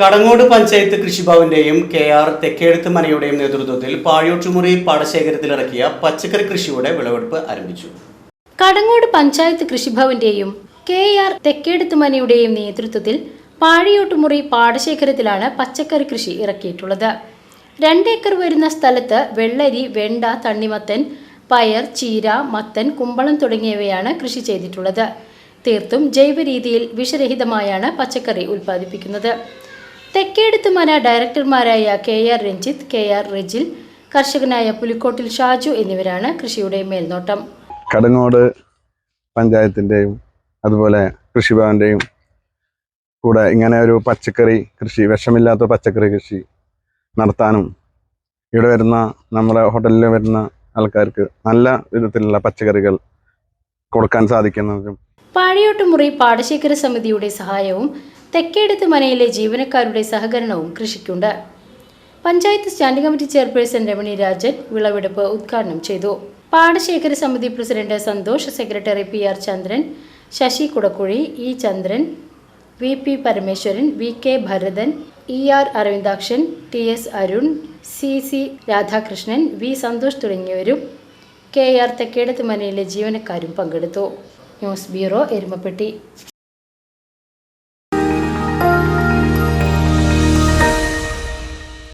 Kadangode panchayat കൃഷിഭവന്റെയും K R തെക്കേടുത്ത് മനയുടെയും നേതൃത്വത്തിൽ പാഴൂട്ടുമുറി പാടശേഖരത്തിലിറക്കിയ പച്ചക്കറി കൃഷിയുടെ വിളവെടുപ്പ് ആരംഭിച്ചു. കടങ്ങോട് പഞ്ചായത്ത് കൃഷിഭവന്റെയും കെ ആർ തെക്കേടുത്തുമനയുടെയും നേതൃത്വത്തിൽ പാഴിയോട്ടുമുറി പാടശേഖരത്തിലാണ് പച്ചക്കറി കൃഷി ഇറക്കിയിട്ടുള്ളത്. രണ്ടേക്കർ വരുന്ന സ്ഥലത്ത് വെള്ളരി വെണ്ട തണ്ണിമത്തൻ പയർ ചീര മത്തൻ കുമ്പളം തുടങ്ങിയവയാണ് കൃഷി ചെയ്തിട്ടുള്ളത്. തീർത്തും ജൈവ രീതിയിൽ വിഷരഹിതമായാണ് പച്ചക്കറി ഉൽപ്പാദിപ്പിക്കുന്നത്. Thekkedathumana ഡയറക്ടർമാരായ K R Ranjith K R Rejil കർഷകനായ പുലിക്കോട്ടിൽ ഷാജു എന്നിവരാണ് കൃഷിയുടെ മേൽനോട്ടം. കടങ്ങോട് പഞ്ചായത്തിന്റെയും അതുപോലെ കൃഷിഭവന്റെയും കൂടെ ഇങ്ങനെ ഒരു പച്ചക്കറി കൃഷി വിഷമില്ലാത്ത പച്ചക്കറി കൃഷി നടത്താനും ഇവിടെ വരുന്ന നമ്മുടെ ഹോട്ടലിൽ വരുന്ന ആൾക്കാർക്ക് നല്ല വിധത്തിലുള്ള പച്ചക്കറികൾ കൊടുക്കാൻ സാധിക്കുന്നതും പാഴിയോട്ടുമുറി പാടശേഖര സമിതിയുടെ സഹായവും തെക്കേടത്ത് മനയിലെ ജീവനക്കാരുടെ സഹകരണവും കൃഷിക്കുണ്ട്. Panchayat standing committee chairperson Ramani Rajan വിളവെടുപ്പ് ഉദ്ഘാടനം ചെയ്തു. പാടശേഖര സമിതി president Santhosh secretary P R Chandran Sasi Kudakkuzhi E Chandran V P Parameswaran V K Bharathan E R Aravindakshan T S Arun C C Radhakrishnan V Santhosh തുടങ്ങിയവരും K R Thekkedath മനയിലെ ജീവനക്കാരും പങ്കെടുത്തു. News bureau Erumapetty.